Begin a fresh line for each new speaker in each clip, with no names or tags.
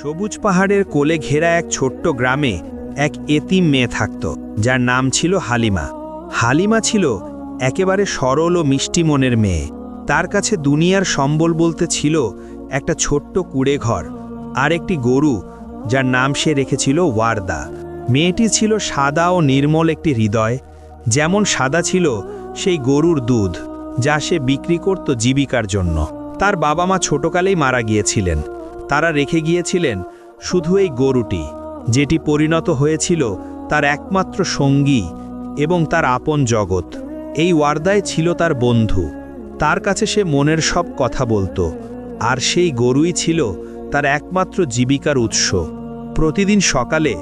সবুজ পাহাড়ের কোলে ঘেরা এক ছোট্ট গ্রামে এক এতিম মেয়ে থাকত, যার নাম ছিল হালিমা। হালিমা ছিল একেবারে সরল ও মিষ্টি মনের মেয়ে। তার কাছে দুনিয়ার সম্বল বলতে ছিল একটা ছোট্ট কুড়ে ঘর আর একটি গরু, যার নাম সে রেখেছিল ওয়ার্দা। মেয়েটি ছিল সাদা ও নির্মল একটি হৃদয়, যেমন সাদা ছিল সেই গরুর দুধ, যা সে বিক্রি করত জীবিকার জন্য। তার বাবা মা ছোটকালেই মারা গিয়েছিলেন। তারা রেখে গিয়েছিলেন শুধু এই গরুটি, যেটি পরিণত হয়েছিল তার একমাত্র সঙ্গী এবং তার আপন জগৎ। এই ওয়ার্দায় ছিল তার বন্ধু। তার কাছে সে মনের সব কথা বলতো, আর সেই গরুই ছিল তার একমাত্র জীবিকার উৎস। প্রতিদিন সকালে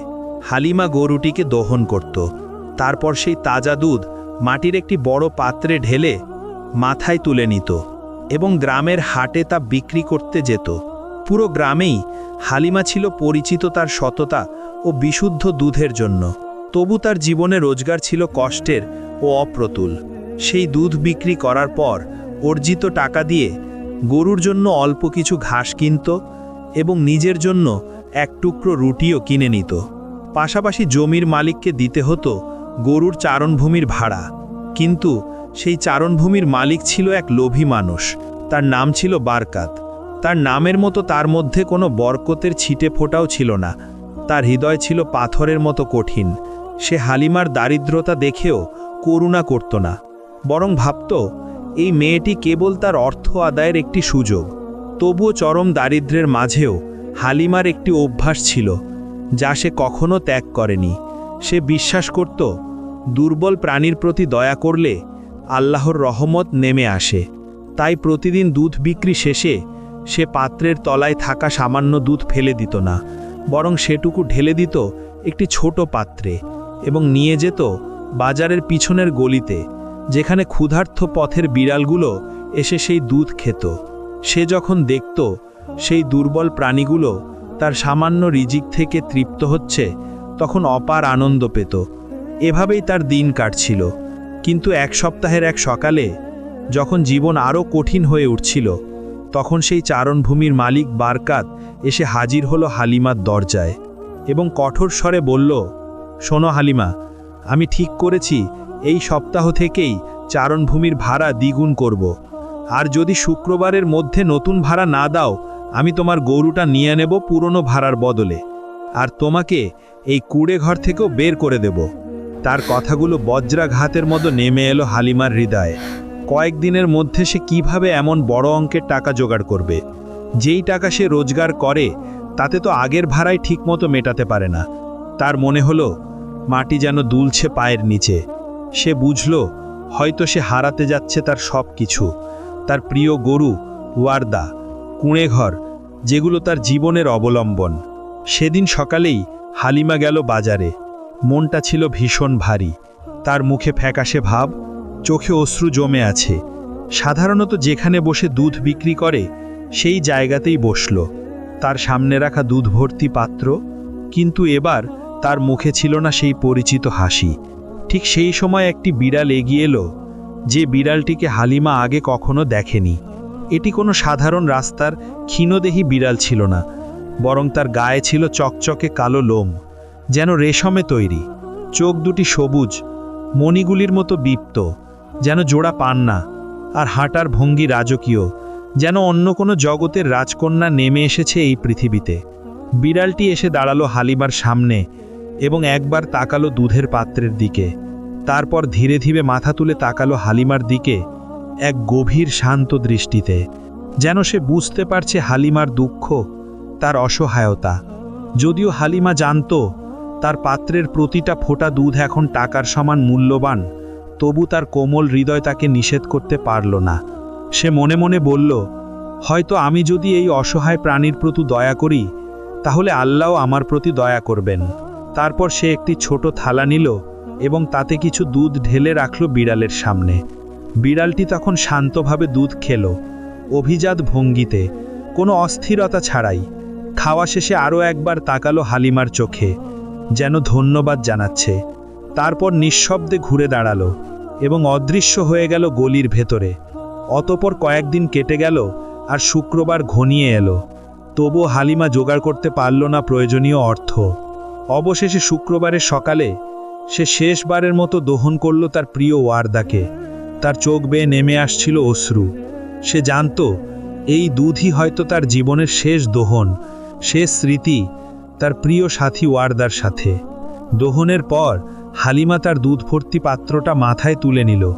হালিমা গরুটিকে দহন করত। তারপর সেই তাজা দুধ মাটির একটি বড় পাত্রে ঢেলে মাথায় তুলে নিত এবং গ্রামের হাটে তা বিক্রি করতে যেত। পুরো গ্রামেই হালিমা ছিল পরিচিত তার সততা ও বিশুদ্ধ দুধের জন্য। তবু তার জীবনে রোজগার ছিল কষ্টের ও অপ্রতুল। সেই দুধ বিক্রি করার পর অর্জিত টাকা দিয়ে গরুর জন্য অল্প কিছু ঘাস কিনত এবং নিজের জন্য এক টুকরো রুটিও কিনে নিত। পাশাপাশি জমির মালিককে দিতে হতো গরুর চারণভূমির ভাড়া। কিন্তু সেই চারণভূমির মালিক ছিল এক লোভী মানুষ। তার নাম ছিল বারকাত। তার নামের মতো তার মধ্যে কোনো বরকতের ছিটে ফোটাও ছিল না। তার হৃদয় ছিল পাথরের মতো কঠিন। সে হালিমার দারিদ্রতা দেখেও করুণা করত না। বরং ভাবত, এই মেয়েটি কেবল তার অর্থ আদায়ের একটি সুযোগ। তবুও চরম দারিদ্র্যের মাঝেও হালিমার একটি অভ্যাস ছিল, যা সে কখনো ত্যাগ করেনি। সে বিশ্বাস করত, দুর্বল প্রাণীর প্রতি দয়া করলে আল্লাহর রহমত নেমে আসে। তাই প্রতিদিন দুধ বিক্রি শেষে সে পাত্রের তলায় থাকা সামান্য দুধ ফেলে দিত না, বরং সেটুকু ঢেলে দিত একটি ছোট পাত্রে এবং নিয়ে যেত বাজারের পিছনের গলিতে, যেখানে ক্ষুধার্থ পথের বিড়ালগুলো এসে সেই দুধ খেত। সে যখন দেখত সেই দুর্বল প্রাণীগুলো তার সামান্য রিজিক থেকে তৃপ্ত হচ্ছে, তখন অপার আনন্দ পেত। এভাবেই তার দিন কাটছিল। কিন্তু এক সপ্তাহের এক সকালে, যখন জীবন আরও কঠিন হয়ে উঠছিল তখন সেই চারণভূমির মালিক বারকাত এসে হাজির হলো হালিমার দরজায় এবং কঠোর স্বরে বলল, শোনো হালিমা, আমি ঠিক করেছি, এই সপ্তাহ থেকেই চারণভূমির ভাড়া দ্বিগুণ করব। আর যদি শুক্রবারের মধ্যে নতুন ভাড়া না দাও, আমি তোমার গরুটা নিয়ে নেব পুরনো ভাড়ার বদলে। আর তোমাকে এই কুড়ে ঘর থেকেও বের করে দেব। তার কথাগুলো বজ্রাঘাতের মতো নেমে এলো হালিমার হৃদয়ে। কয়েকদিনের মধ্যে সে কীভাবে এমন বড় অঙ্কের টাকা জোগাড় করবে? যেই টাকা সে রোজগার করে, তাতে তো আগের ভাড়াই ঠিকমতো মেটাতে পারে না। তার মনে হলো, মাটি যেন দুলছে পায়ের নিচে। সে বুঝল, হয়তো সে হারাতে যাচ্ছে তার সব কিছু তার প্রিয় গরু, ওয়ার্দা, কুঁড়েঘর, যেগুলো তার জীবনের অবলম্বন। সেদিন সকালেই হালিমা গেল বাজারে। মনটা ছিল ভীষণ ভারী। তার মুখে ফ্যাকাশে ভাব চোখে অশ্রু জমে আছে। সাধারণত যেখানে বসে দুধ বিক্রি করে, সেই জায়গাতেই বসল। তার সামনে রাখা দুধ ভর্তি পাত্র, কিন্তু এবার তার মুখে ছিল না সেই পরিচিত হাসি। ঠিক সেই সময় একটি বিড়াল এগিয়ে এলো, যে বিড়ালটিকে হালিমা আগে কখনো দেখেনি। এটি কোনো সাধারণ রাস্তার ক্ষীণদেহী বিড়াল ছিল না, বরং তার গায়ে ছিল চকচকে কালো লোম, যেন রেশমে তৈরি। চোখ দুটি সবুজ, মণিগুলির মতো বিপ্ত। যেন জোড়া পান না, আর হাঁটার ভঙ্গি রাজকীয়, যেন অন্য কোনো জগতের রাজকন্যা নেমে এসেছে এই পৃথিবীতে। বিড়ালটি এসে দাঁড়াল হালিমার সামনে এবং একবার তাকালো দুধের পাত্রের দিকে। তারপর ধীরে ধীরে মাথা তুলে তাকালো হালিমার দিকে এক গভীর শান্ত দৃষ্টিতে, যেন সে বুঝতে পারছে হালিমার দুঃখ, তার অসহায়তা। যদিও হালিমা জানত, তার পাত্রের প্রতিটা ফোঁটা দুধ এখন টাকার সমান মূল্যবান তবু তার কোমল হৃদয় তাকে নিষেধ করতে পারল না। সে মনে মনে বলল, হয়তো আমি যদি এই অসহায় প্রাণীর প্রতি দয়া করি, তাহলে আল্লাহও আমার প্রতি দয়া করবেন। তারপর সে একটি ছোট থালা নিল এবং তাতে কিছু দুধ ঢেলে রাখল বিড়ালের সামনে। বিড়ালটি তখন শান্তভাবে দুধ খেল। অভিজাত ভঙ্গিতে, কোনো অস্থিরতা ছাড়াই, খাওয়া শেষে আরও একবার তাকালো হালিমার চোখে, যেন ধন্যবাদ জানাচ্ছে। তারপর নিঃশব্দে ঘুরে দাঁড়াল এবং অদৃশ্য হয়ে গেল গলির ভেতরে। অতপর কয়েকদিন কেটে গেল আর শুক্রবার ঘনিয়ে এলো।
তবু হালিমা জোগাড় করতে পারল না প্রয়োজনীয় অর্থ। অবশেষে শুক্রবারের সকালে সে শেষবারের মতো দহন করল তার প্রিয় ওয়ার্দাকে। তার চোখ বেয়ে নেমে আসছিল অশ্রু। সে জানত, এই দুধই হয়তো তার জীবনের শেষ দোহন, শেষ স্মৃতি তার প্রিয় সাথী ওয়ার্দার সাথে। দোহনের পর হালিমা তার দুধ ভর্তি পাত্রটা মাথায় তুলে নিল,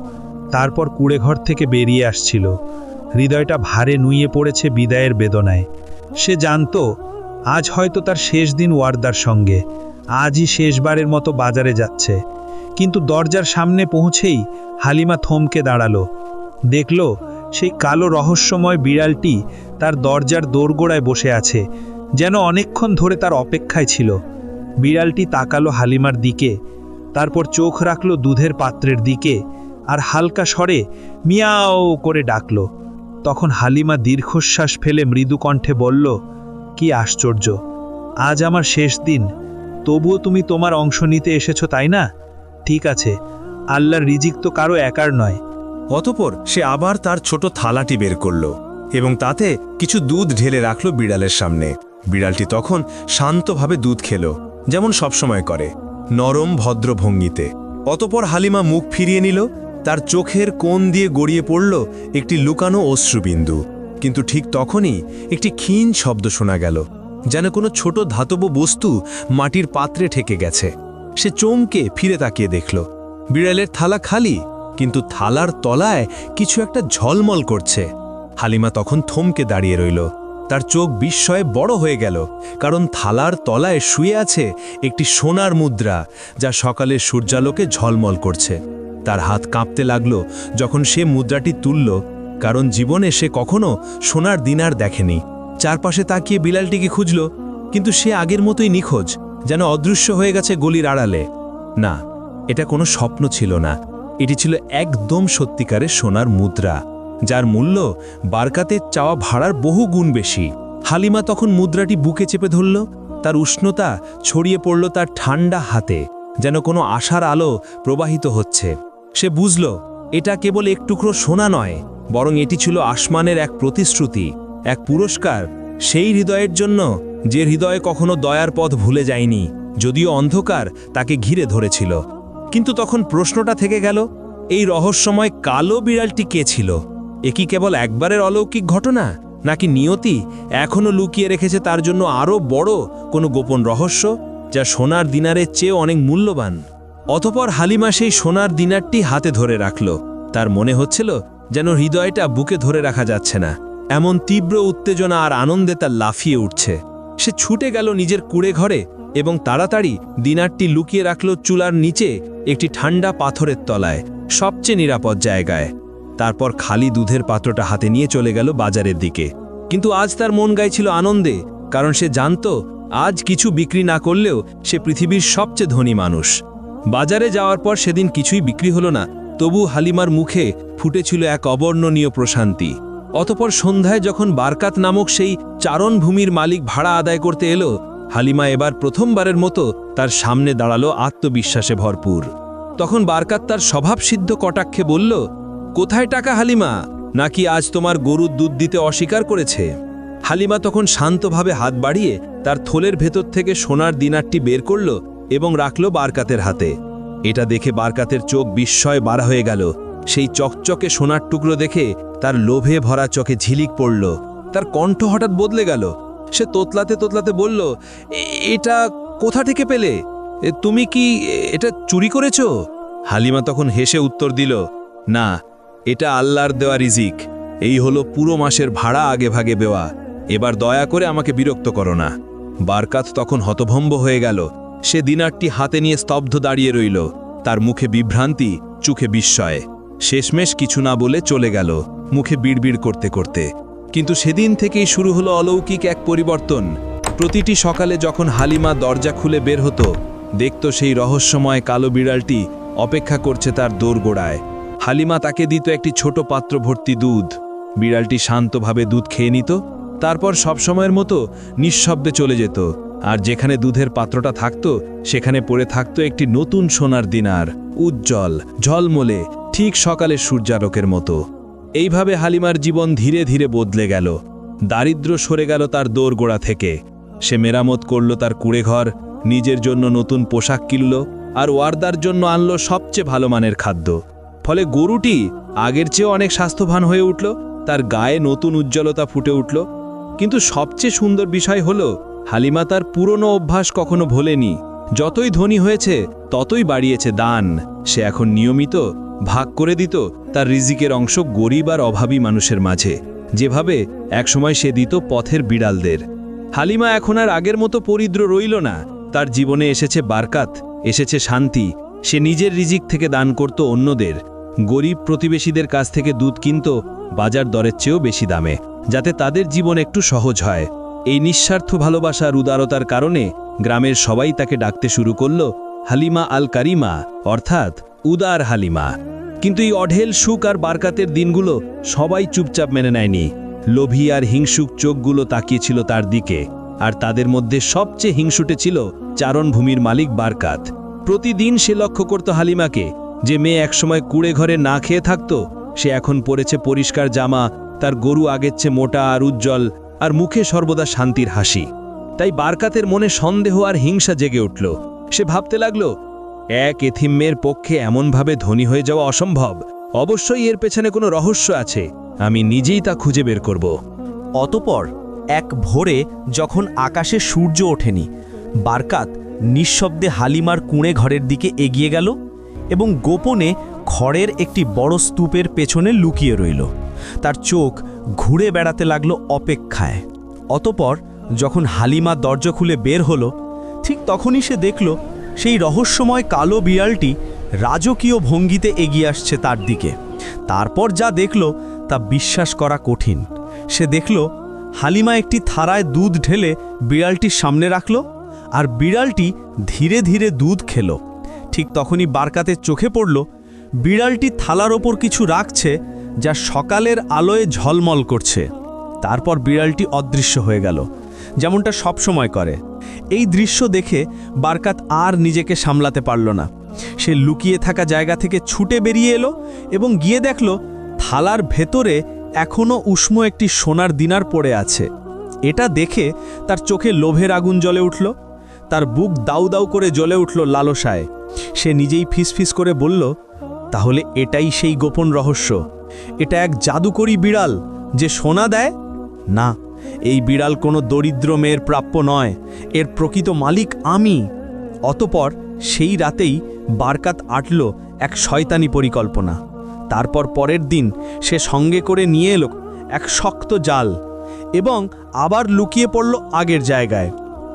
তারপর কুড়েঘর থেকে বেরিয়ে আসছিল। হৃদয়টা ভারে নুইয়ে পড়েছে বিদায়ের বেদনায়। সে জানত, আজ হয়তো তার শেষ দিন ওয়ার্দার সঙ্গে, আজই শেষবারের মতো বাজারে যাচ্ছে। কিন্তু দরজার সামনে পৌঁছেই হালিমা থমকে দাঁড়াল। দেখল, সেই কালো রহস্যময় বিড়ালটি তার দরজার দোরগোড়ায় বসে আছে, যেন অনেকক্ষণ ধরে তার অপেক্ষায় ছিল। বিড়ালটি তাকালো হালিমার দিকে তারপর চোখ রাখল দুধের পাত্রের দিকে আর হালকা স্বরে মিয়াও করে ডাকলো। তখন হালিমা দীর্ঘশ্বাস ফেলে মৃদু কণ্ঠে বলল, কি আশ্চর্য, আজ আমার শেষ দিন। তবুও তুমি তোমার অংশ নিতে এসেছ, তাই না? ঠিক আছে, আল্লাহর রিজিক তো কারও একার নয়
অতপর সে আবার তার ছোট থালাটি বের করল এবং তাতে কিছু দুধ ঢেলে রাখল বিড়ালের সামনে। বিড়ালটি তখন শান্তভাবে দুধ খেল, যেমন সবসময় করে। নরম ভদ্র ভঙ্গিতে অতপর হালিমা মুখ ফিরিয়ে নিল, তার চোখের কোণ দিয়ে গড়িয়ে পড়ল একটি লুকানো অশ্রুবিন্দু। কিন্তু ঠিক তখনই একটি ক্ষীণ শব্দ শোনা গেল, যেন কোনো ছোট ধাতব বস্তু মাটির পাত্রে ঠেকে গেছে। সে চমকে ফিরে তাকিয়ে দেখল, বিড়ালের থালা খালি, কিন্তু থালার তলায় কিছু একটা ঝলমল করছে। হালিমা তখন থমকে দাঁড়িয়ে রইল। তার চোখ বিস্ময়ে বড় হয়ে গেল, কারণ থালার তলায় শুয়ে আছে একটি সোনার মুদ্রা যা সকালের সূর্যালোকে ঝলমল করছে। তার হাত কাঁপতে লাগল যখন সে মুদ্রাটি তুলল, কারণ জীবনে সে কখনো সোনার দিনার দেখেনি। চারপাশে তাকিয়ে বিড়ালটিকে খুঁজল, কিন্তু সে আগের মতোই নিখোঁজ, যেন অদৃশ্য হয়ে গেছে গলির আড়ালে। না, এটা কোনো স্বপ্ন ছিল না। এটি ছিল একদম সত্যিকারের সোনার মুদ্রা। যার মূল্য বারকাতের চাওয়া ভাড়ার বহু গুণ বেশি। হালিমা তখন মুদ্রাটি বুকে চেপে ধরল, তার উষ্ণতা ছড়িয়ে পড়ল তার ঠান্ডা হাতে, যেন কোনো আশার আলো প্রবাহিত হচ্ছে। সে বুঝল, এটা কেবল এক টুকরো সোনা নয়, বরং এটি ছিল আসমানের এক প্রতিশ্রুতি, এক পুরস্কার। সেই হৃদয়ের জন্য যে হৃদয়ে কখনো দয়ার পথ ভুলে যায়নি, যদিও অন্ধকার তাকে ঘিরে ধরেছিল। কিন্তু তখন প্রশ্নটা থেকে গেল, এই রহস্যময় কালো বিড়ালটি কে ছিল? এ কি কেবল একবারের অলৌকিক ঘটনা, নাকি নিয়তি এখনও লুকিয়ে রেখেছে তার জন্য আরও বড় কোনো গোপন রহস্য, যা সোনার দিনারের চেয়ে অনেক মূল্যবান? অতপর হালিমা সেই সোনার দিনারটি হাতে ধরে রাখল। তার মনে হচ্ছিল যেন হৃদয়টা বুকে ধরে রাখা যাচ্ছে না। এমন তীব্র উত্তেজনা আর আনন্দে তার লাফিয়ে উঠছে। সে ছুটে গেল নিজের কুড়ে ঘরে এবং তাড়াতাড়ি দিনারটি লুকিয়ে রাখল চুলার নিচে একটি ঠান্ডা পাথরের তলায়, সবচেয়ে নিরাপদ জায়গায়। তারপর খালি দুধের পাত্রটা হাতে নিয়ে চলে গেল বাজারের দিকে। কিন্তু আজ তার মন গাইছিল আনন্দে, কারণ সে জানত, আজ কিছু বিক্রি না করলেও সে পৃথিবীর সবচেয়ে ধনী মানুষ। বাজারে যাওয়ার পর সেদিন কিছুই বিক্রি হলো না, তবু হালিমার মুখে ফুটেছিল এক অবর্ণনীয় প্রশান্তি। অতপর সন্ধ্যায় যখন বারকাত নামক সেই চারণভূমির মালিক ভাড়া আদায় করতে এলো, হালিমা এবার প্রথমবারের মতো তার সামনে দাঁড়াল আত্মবিশ্বাসে ভরপুর। তখন বারকাত তার স্বভাবসিদ্ধ কটাক্ষে বলল কোথায় টাকা, হালিমা? নাকি আজ তোমার গরুর দুধ দিতে অস্বীকার করেছে? হালিমা তখন শান্তভাবে হাত বাড়িয়ে তার থলের ভেতর থেকে সোনার দিনারটি বের করল এবং রাখল বারকাতের হাতে। এটা দেখে বারকাতের চোখ বিস্ময় বাড়া হয়ে গেল। সেই চকচকে সোনার টুকরো দেখে তার লোভে ভরা চোখে ঝিলিক পড়ল। তার কণ্ঠ হঠাৎ বদলে গেল। সে তোতলাতে তোতলাতে বলল, "এ- এটা কোথা থেকে পেলে? তুমি কি এটা চুরি করেছ? হালিমা তখন হেসে উত্তর দিল, না এটা আল্লাহর দেওয়া রিজিক। এই হলো পুরো মাসের ভাড়া আগে ভাগে দেওয়া এবার দয়া করে আমাকে বিরক্ত করো না। বারকাত তখন হতভম্ব হয়ে গেল। সে দিনারটি হাতে নিয়ে স্তব্ধ দাঁড়িয়ে রইল। তার মুখে বিভ্রান্তি, চোখে বিস্ময়। শেষমেশ কিছু না বলে চলে গেল, মুখে বিড়বিড় করতে করতে। কিন্তু সেদিন থেকেই শুরু হলো অলৌকিক এক পরিবর্তন। প্রতিটি সকালে যখন হালিমা দরজা খুলে বের হতো, দেখত সেই রহস্যময় কালো বিড়ালটি অপেক্ষা করছে তার দোরগোড়ায়। হালিমা তাকে দিত একটি ছোট পাত্র ভর্তি দুধ। বিড়ালটি শান্তভাবে দুধ খেয়ে নিত, তারপর সবসময়ের মতো নিঃশব্দে চলে যেত, আর যেখানে দুধের পাত্রটা থাকত, সেখানে পড়ে থাকত একটি নতুন সোনার দিনার, উজ্জ্বল, ঝলমলে, ঠিক সকালের সূর্যালোকের মতো। এইভাবে হালিমার জীবন ধীরে ধীরে বদলে গেল। দারিদ্র সরে গেল তার দোরগোড়া থেকে। সে মেরামত করল তার কুড়েঘর, নিজের জন্য নতুন পোশাক কিনল, আর ওয়ার্দার জন্য আনলো সবচেয়ে ভালো মানের খাদ্য। ফলে গরুটি আগের চেয়েও অনেক স্বাস্থ্যবান হয়ে উঠল, তার গায়ে নতুন উজ্জ্বলতা ফুটে উঠল। কিন্তু সবচেয়ে সুন্দর বিষয় হল, হালিমা তার পুরনো অভ্যাস কখনো ভোলেনি। যতই ধনী হয়েছে, ততই বাড়িয়েছে দান। সে এখন নিয়মিত, ভাগ করে দিত তার রিজিকের অংশ গরিব আর অভাবী মানুষের মাঝে। যেভাবে একসময় সে দিত পথের বিড়ালদের। হালিমা এখন আর আগের মতো পরিদ্র রইল না। তার জীবনে এসেছে বারকাত, এসেছে শান্তি। সে নিজের রিজিক থেকে দান করত অন্যদের। গরিব প্রতিবেশীদের কাছ থেকে দুধ কিনত, বাজার দরের চেয়েও বেশি দামে, যাতে তাদের জীবন একটু সহজ হয়। এই নিঃস্বার্থ ভালোবাসার উদারতার কারণে গ্রামের সবাই তাকে ডাকতে শুরু করল, হালিমা আল কারিমা, অর্থাৎ উদার হালিমা। কিন্তু এই অঢেল সুখ আর বারকাতের দিনগুলো সবাই চুপচাপ মেনে নেয়নি। লোভী আর হিংসুক চোখগুলো তাকিয়েছিল তার দিকে, আর তাদের মধ্যে সবচেয়ে হিংসুটে ছিল চারণভূমির মালিক বারকাত। প্রতিদিন সে লক্ষ্য করত হালিমাকে যে মেয়ে একসময় কুড়ে ঘরে না খেয়ে থাকত, সে এখন পরেছে পরিষ্কার জামা, তার গরু আগের চেয়ে মোটা আর উজ্জ্বল, আর মুখে সর্বদা শান্তির হাসি। তাই বারকাতের মনে সন্দেহ আর হিংসা জেগে উঠল। সে ভাবতে লাগল, এক এথিম মেয়ের পক্ষে এমনভাবে ধনী হয়ে যাওয়া অসম্ভব। অবশ্যই এর পেছনে কোনো রহস্য আছে। আমি নিজেই তা খুঁজে বের করব।
অতপর এক ভোরে যখন আকাশে সূর্য ওঠেনি, বারকাত নিঃশব্দে হালিমার কুঁড়ে ঘরের দিকে এগিয়ে গেল। এবং গোপনে খড়ের একটি বড় স্তূপের পেছনে লুকিয়ে রইল। তার চোখ ঘুরে বেড়াতে লাগল অপেক্ষায়। অতপর যখন হালিমা দরজা খুলে বের হলো, ঠিক তখনই সে দেখল সেই রহস্যময় কালো বিড়ালটি রাজকীয় ভঙ্গিতে এগিয়ে আসছে তার দিকে। তারপর যা দেখল তা বিশ্বাস করা কঠিন। সে দেখল হালিমা একটি থারায় দুধ ঢেলে বিড়ালটির সামনে রাখল আর বিড়ালটি ধীরে ধীরে দুধ খেল। ঠিক তখনই বারকাতের চোখে পড়ল, বিড়ালটি থালার ওপর কিছু রাখছে যা সকালের আলোয় ঝলমল করছে। তারপর বিড়ালটি অদৃশ্য হয়ে গেল, যেমনটা সবসময় করে। এই দৃশ্য দেখে বারকাত আর নিজেকে সামলাতে পারল না। সে লুকিয়ে থাকা জায়গা থেকে ছুটে বেরিয়ে এলো এবং গিয়ে দেখল, থালার ভেতরে এখনও উষ্ম একটি সোনার দিনার পড়ে আছে। এটা দেখে তার চোখে লোভের আগুন জ্বলে উঠল, তার বুক দাউ দাউ করে জ্বলে উঠল লালসায়। সে নিজেই ফিসফিস করে বলল, তাহলে এটাই সেই গোপন রহস্য। এটা এক জাদুকরি বিড়াল যে সোনা দেয়? না, এই বিড়াল কোনো দরিদ্র মেয়ের প্রাপ্য নয়। এর প্রকৃত মালিক আমি। অতপর সেই রাতেই বারকাত আটল এক শয়তানি পরিকল্পনা। তারপর পরের দিন সে সঙ্গে করে নিয়ে এলো এক শক্ত জাল এবং আবার লুকিয়ে পড়ল আগের জায়গায়।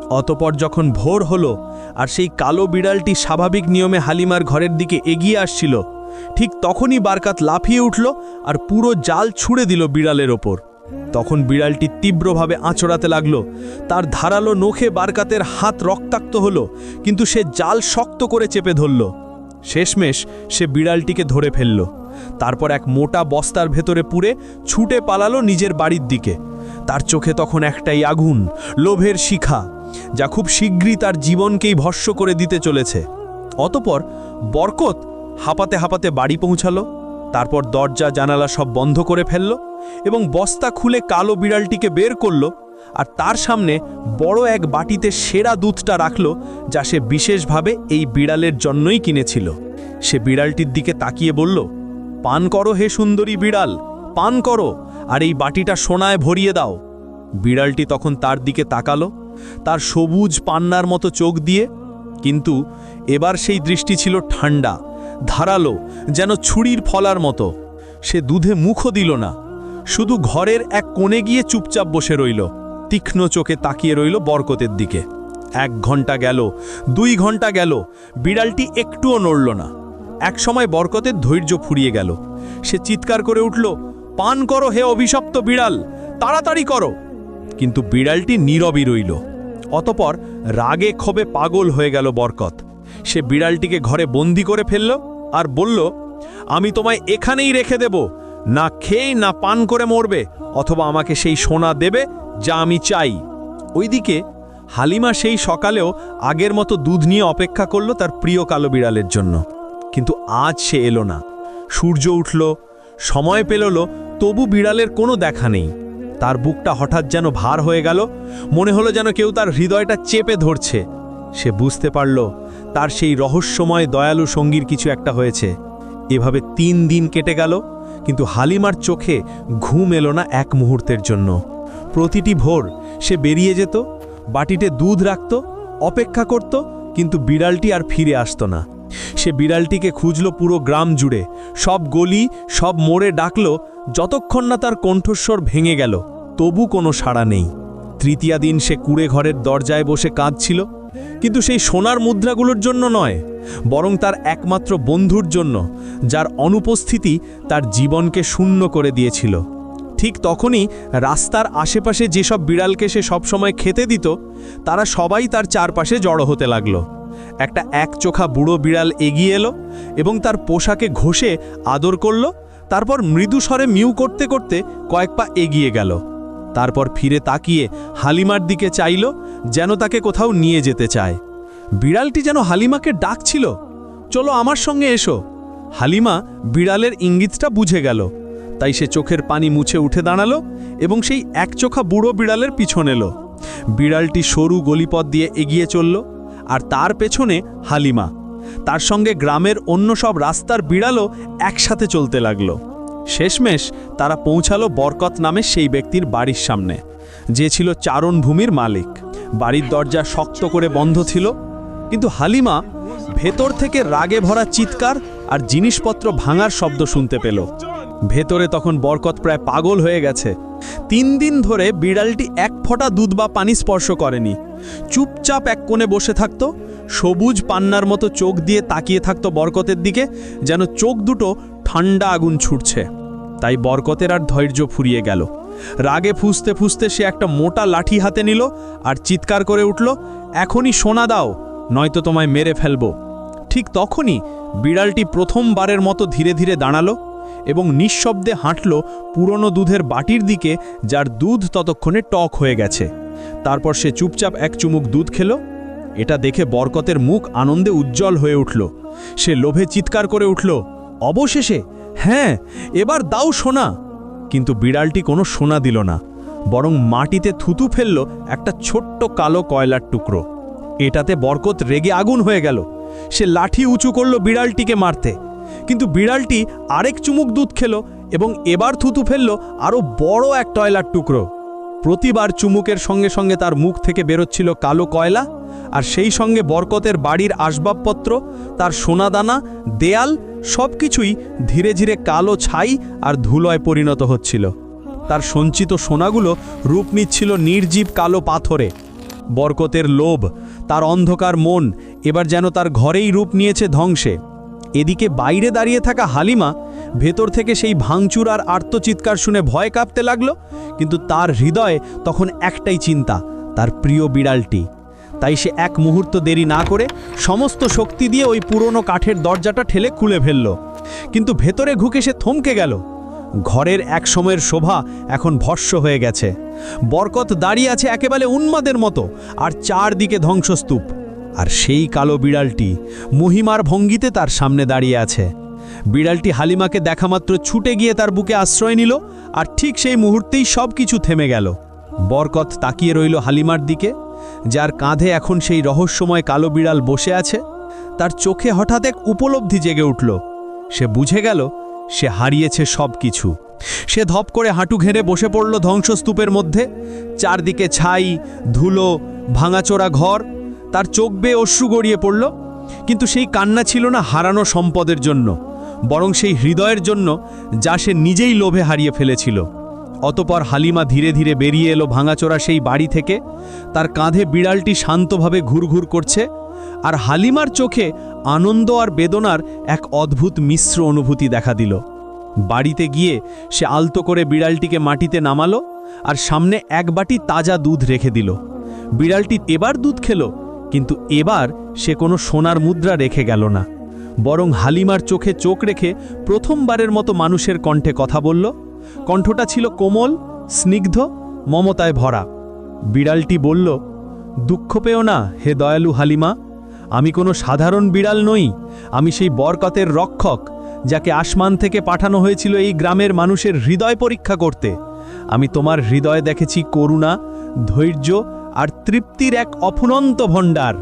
অতপর যখন ভোর হলো আর সেই কালো বিড়ালটি স্বাভাবিক নিয়মে হালিমার ঘরের দিকে এগিয়ে আসছিল। ঠিক তখনই বারকাত লাফিয়ে উঠল আর পুরো জাল ছুঁড়ে দিল বিড়ালের ওপর। তখন বিড়ালটি তীব্রভাবে আঁচড়াতে লাগল। তার ধারালো নখে বারকাতের হাত রক্তাক্ত হলো, কিন্তু সে জাল শক্ত করে চেপে ধরল। শেষমেশ সে বিড়ালটিকে ধরে ফেলল। তারপর এক মোটা বস্তার ভেতরে পুরে ছুটে পালালো নিজের বাড়ির দিকে। তার চোখে তখন একটাই আগুন, লোভের শিখা। যা খুব শীঘ্রই তার জীবনকেই ভস্য করে দিতে চলেছে। অতপর বরকত হাঁপাতে হাঁপাতে বাড়ি পৌঁছালো, তারপর দরজা, জানালা সব বন্ধ করে ফেলল এবং বস্তা খুলে কালো বিড়ালটিকে বের করল আর তার সামনে বড় এক বাটিতে সেরা দুধটা রাখল যা সে বিশেষভাবে এই বিড়ালের জন্যই কিনেছিল। সে বিড়ালটির দিকে তাকিয়ে বলল, পান করো হে সুন্দরী বিড়াল, পান করো, আর এই বাটিটা সোনায় ভরিয়ে দাও। বিড়ালটি তখন তার দিকে তাকালো তার সবুজ পান্নার মতো চোখ দিয়ে। কিন্তু এবার সেই দৃষ্টি ছিল ঠান্ডা ধারালো, যেন ছুরির ফলার মতো। সে দুধে মুখও দিল না, শুধু ঘরের এক কোণে গিয়ে চুপচাপ বসে রইল, তীক্ষ্ণ চোখে তাকিয়ে রইল বরকতের দিকে। এক ঘণ্টা গেল, দুই ঘণ্টা গেল, বিড়ালটি একটুও নড়ল না। এক সময় বরকতের ধৈর্য ফুরিয়ে গেল। সে চিৎকার করে উঠল, পান করো হে অভিশপ্ত বিড়াল, তাড়াতাড়ি করো। কিন্তু বিড়ালটি নীরবই রইল। অতপর রাগে ক্ষোভে পাগল হয়ে গেল বরকত। সে বিড়ালটিকে ঘরে বন্দি করে ফেলল আর বলল, আমি তোমায় এখানেই রেখে দেব। না খেয়েই না পান করে মরবে, অথবা আমাকে সেই সোনা দেবে যা আমি চাই। ওইদিকে হালিমা সেই সকালেও আগের মতো দুধ নিয়ে অপেক্ষা করল তার প্রিয় কালো বিড়ালের জন্য। কিন্তু আজ সে এলো না। সূর্য উঠল, সময় পেলল তবু বিড়ালের কোনো দেখা নেই। তার বুকটা হঠাৎ যেন ভার হয়ে গেল, মনে হলো যেন কেউ তার হৃদয়টা চেপে ধরছে। সে বুঝতে পারল, তার সেই রহস্যময় দয়ালু সঙ্গীর কিছু একটা হয়েছে। এভাবে তিন দিন কেটে গেল, কিন্তু হালিমার চোখে ঘুম এলো না এক মুহূর্তের জন্য। প্রতিটি ভোর সে বেরিয়ে যেত, বাটিতে দুধ রাখত, অপেক্ষা করত, কিন্তু বিড়ালটি আর ফিরে আসতো না। সে বিড়ালটিকে খুঁজল পুরো গ্রাম জুড়ে। সব গলি, সব মোড়ে ডাকল, যতক্ষণ না তার কণ্ঠস্বর ভেঙে গেল। তবু কোনো সাড়া নেই। তৃতীয়া দিন সে কুড়ে ঘরের দরজায় বসে কাঁদছিল, কিন্তু সেই সোনার মুদ্রাগুলোর জন্য নয়, বরং তার একমাত্র বন্ধুর জন্য, যার অনুপস্থিতি তার জীবনকে শূন্য করে দিয়েছিল। ঠিক তখনই রাস্তার আশেপাশে যেসব বিড়ালকে সে সবসময় খেতে দিত, তারা সবাই তার চারপাশে জড়ো হতে লাগল। একটা একচোখা বুড়ো বিড়াল এগিয়ে এলো এবং তার পোশাকে ঘষে আদর করল, তারপর মৃদু স্বরে মিউ করতে করতে কয়েক পা এগিয়ে গেল। তারপর ফিরে তাকিয়ে হালিমার দিকে চাইল যেন তাকে কোথাও নিয়ে যেতে চায়। বিড়ালটি যেন হালিমাকে ডাকছিল। চলো আমার সঙ্গে এসো। হালিমা বিড়ালের ইঙ্গিতটা বুঝে গেল। তাই সে চোখের পানি মুছে উঠে দাঁড়াল এবং সেই একচোখা বুড়ো বিড়ালের পিছন এলো। বিড়ালটি সরু গলিপথ দিয়ে এগিয়ে চলল আর তার পেছনে হালিমা। তার সঙ্গে গ্রামের অন্য সব রাস্তার বিড়ালও একসাথে চলতে লাগল। শেষমেশ তারা পৌঁছালো বরকত নামে সেই ব্যক্তির বাড়ির সামনে, যে ছিল চারণভূমির মালিক। বাড়ির দরজা শক্ত করে বন্ধ ছিল, কিন্তু হালিমা ভেতর থেকে রাগে ভরা চিৎকার আর জিনিসপত্র ভাঙার শব্দ শুনতে পেল। ভেতরে তখন বরকত প্রায় পাগল হয়ে গেছে। তিন দিন ধরে বিড়ালটি এক ফোঁটা দুধ বা পানি স্পর্শ করেনি। চুপচাপ এক কোণে বসে থাকতো, সবুজ পান্নার মতো চোখ দিয়ে তাকিয়ে থাকতো বরকতের দিকে, যেন চোখ দুটো ঠান্ডা আগুন ছুটছে। তাই বরকতের আর ধৈর্য ফুরিয়ে গেল। রাগে ফুসতে ফুসতে সে একটা মোটা লাঠি হাতে নিল আর চিৎকার করে উঠল, এখনই সোনা দাও, নয়তো তোমায় মেরে ফেলব। ঠিক তখনই বিড়ালটি প্রথমবারের মতো ধীরে ধীরে দাঁড়াল এবং নিঃশব্দে হাঁটল পুরনো দুধের বাটির দিকে, যার দুধ ততক্ষণে টক হয়ে গেছে। তারপর সে চুপচাপ এক চুমুক দুধ খেল। এটা দেখে বরকতের মুখ আনন্দে উজ্জ্বল হয়ে উঠল। সে লোভে চিৎকার করে উঠল অবশেষে হ্যাঁ এবার দাও সোনা। কিন্তু বিড়ালটি কোনো সোনা দিল না, বরং মাটিতে থুতু ফেলল একটা ছোট্ট কালো কয়লার টুকরো। এটাতে বরকত রেগে আগুন হয়ে গেল। সে লাঠি উঁচু করল বিড়ালটিকে মারতে। কিন্তু বিড়ালটি আরেক চুমুক দুধ খেল এবং এবার থুতু ফেলল আরও বড় এক টয়লার টুকরো। প্রতিবার চুমুকের সঙ্গে সঙ্গে তার মুখ থেকে বেরোচ্ছিল কালো কয়লা, আর সেই সঙ্গে বরকতের বাড়ির আসবাবপত্র, তার সোনাদানা, দেয়াল সব কিছুই ধীরে ধীরে কালো ছাই আর ধুলোয় পরিণত হচ্ছিল। তার সঞ্চিত সোনাগুলো রূপ নিচ্ছিল নির্জীব কালো পাথরে। বরকতের লোভ, তার অন্ধকার মন এবার যেন তার ঘরেই রূপ নিয়েছে ধ্বংসে। এদিকে বাইরে দাঁড়িয়ে থাকা হালিমা ভেতর থেকে সেই ভাঙচুর আর আর্তচিৎকার শুনে ভয় কাঁপতে লাগল, কিন্তু তার হৃদয়ে তখন একটাই চিন্তা, তার প্রিয় বিড়ালটি। তাই সে এক মুহূর্ত দেরি না করে সমস্ত শক্তি দিয়ে ওই পুরনো কাঠের দরজাটা ঠেলে খুলে ফেলল। কিন্তু ভেতরে ঘুকে সে থমকে গেল। ঘরের এক সময়ের শোভা এখন ভস্য হয়ে গেছে। বরকত দাঁড়িয়ে আছে একেবারে উন্মাদের মতো, আর চারদিকে ধ্বংসস্তূপ। আর সেই কালো বিড়ালটি মহিমার ভঙ্গিতে তার সামনে দাঁড়িয়ে আছে। বিড়ালটি হালিমাকে দেখামাত্র ছুটে গিয়ে তার বুকে আশ্রয় নিল, আর ঠিক সেই মুহূর্তেই সব কিছু থেমে গেল। বরকত তাকিয়ে রইল হালিমার দিকে। যার কাঁধে এখন সেই রহস্যময় কালো বিড়াল বসে আছে, তার চোখে হঠাৎ এক উপলব্ধি জেগে উঠল। সে বুঝে গেল, সে হারিয়েছে সব কিছু সে ধপ করে হাঁটু ঘেরে বসে পড়ল ধ্বংসস্তূপের মধ্যে। চারদিকে ছাই, ধুলো, ভাঙাচোরা ঘর, তার চোখ বেয়ে অশ্রু গড়িয়ে পড়ল। কিন্তু সেই কান্না ছিল না হারানো সম্পদের জন্য, বরং সেই হৃদয়ের জন্য, যা সে নিজেই লোভে হারিয়ে ফেলেছিল। অতপর হালিমা ধীরে ধীরে বেরিয়ে এলো ভাঙাচোরা সেই বাড়ি থেকে। তার কাঁধে বিড়ালটি শান্তভাবে ঘুরঘুর করছে আর হালিমার চোখে আনন্দ আর বেদনার এক অদ্ভুত মিশ্র অনুভূতি দেখা দিল। বাড়িতে গিয়ে সে আলতো করে বিড়ালটিকে মাটিতে নামালো আর সামনে এক বাটি তাজা দুধ রেখে দিল। বিড়ালটি এবার দুধ খেলো, কিন্তু এবার সে কোনো সোনার মুদ্রা রেখে গেল না। বরং হালিমার চোখে চোখ রেখে প্রথমবারের মতো মানুষের কণ্ঠে কথা বলল কণ্ঠটা ছিল কোমল, স্নিগ্ধ, মমতায় ভরা। বিড়ালটি বলল, দুঃখ পেও না, হে দয়ালু হালিমা। আমি কোনো সাধারণ বিড়াল নই। আমি সেই বরকতের রক্ষক, যাকে আসমান থেকে পাঠানো হয়েছিল এই গ্রামের মানুষের হৃদয় পরীক্ষা করতে। আমি তোমার হৃদয় দেখেছি করুণা, ধৈর্য আর তৃপ্তির এক অফুনন্ত ভণ্ডার।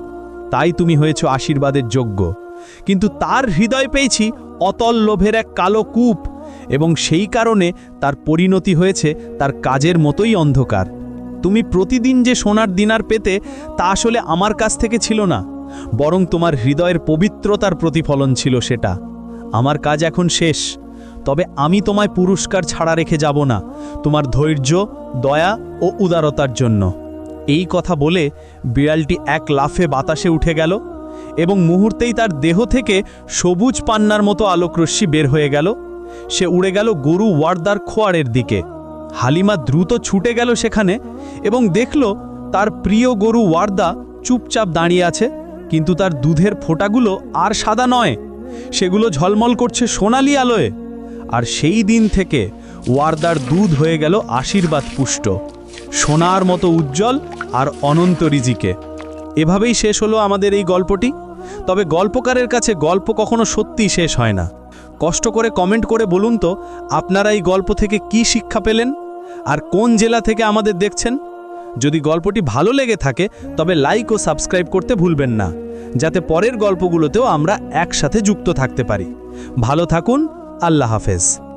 তাই তুমি হয়েছ আশীর্বাদের যোগ্য। কিন্তু তার হৃদয় পেয়েছি অতল লোভের এক কালো কূপ এবং সেই কারণে তার পরিণতি হয়েছে তার কাজের মতোই অন্ধকার। তুমি প্রতিদিন যে সোনার দিনার পেতে, তা আসলে আমার কাছ থেকে ছিল না, বরং তোমার হৃদয়ের পবিত্রতার প্রতিফলন ছিল সেটা। আমার কাজ এখন শেষ, তবে আমি তোমায় পুরস্কার ছাড়া রেখে যাব না, তোমার ধৈর্য, দয়া ও উদারতার জন্য। এই কথা বলে বিড়ালটি এক লাফে বাতাসে উঠে গেল এবং মুহূর্তেই তার দেহ থেকে সবুজ পান্নার মতো আলোকরশ্মি বের হয়ে গেল। সে উড়ে গেল গরু ওয়ার্দার খোয়ারের দিকে। হালিমা দ্রুত ছুটে গেল সেখানে এবং দেখল তার প্রিয় গরু ওয়ার্দা চুপচাপ দাঁড়িয়ে আছে, কিন্তু তার দুধের ফোঁটাগুলো আর সাদা নয়। সেগুলো ঝলমল করছে সোনালি আলোয়। আর সেই দিন থেকে ওয়ার্দার দুধ হয়ে গেল আশীর্বাদ পুষ্ট। সোনার মতো উজ্জ্বল আর অনন্ত রিজিকে। এভাবেই শেষ হলো আমাদের এই গল্পটি। তবে গল্পকারের কাছে গল্প কখনো সত্যিই শেষ হয় না। কষ্ট করে কমেন্ট করে বলুন তো, আপনারা এই গল্প থেকে কি শিক্ষা পেলেন? আর কোন জেলা থেকে আমাদের দেখছেন? যদি গল্পটি ভালো লেগে থাকে, তবে লাইক ও সাবস্ক্রাইব করতে ভুলবেন না, যাতে পরের গল্পগুলোতেও আমরা একসাথে যুক্ত থাকতে পারি। ভালো থাকুন, আল্লাহ হাফেজ।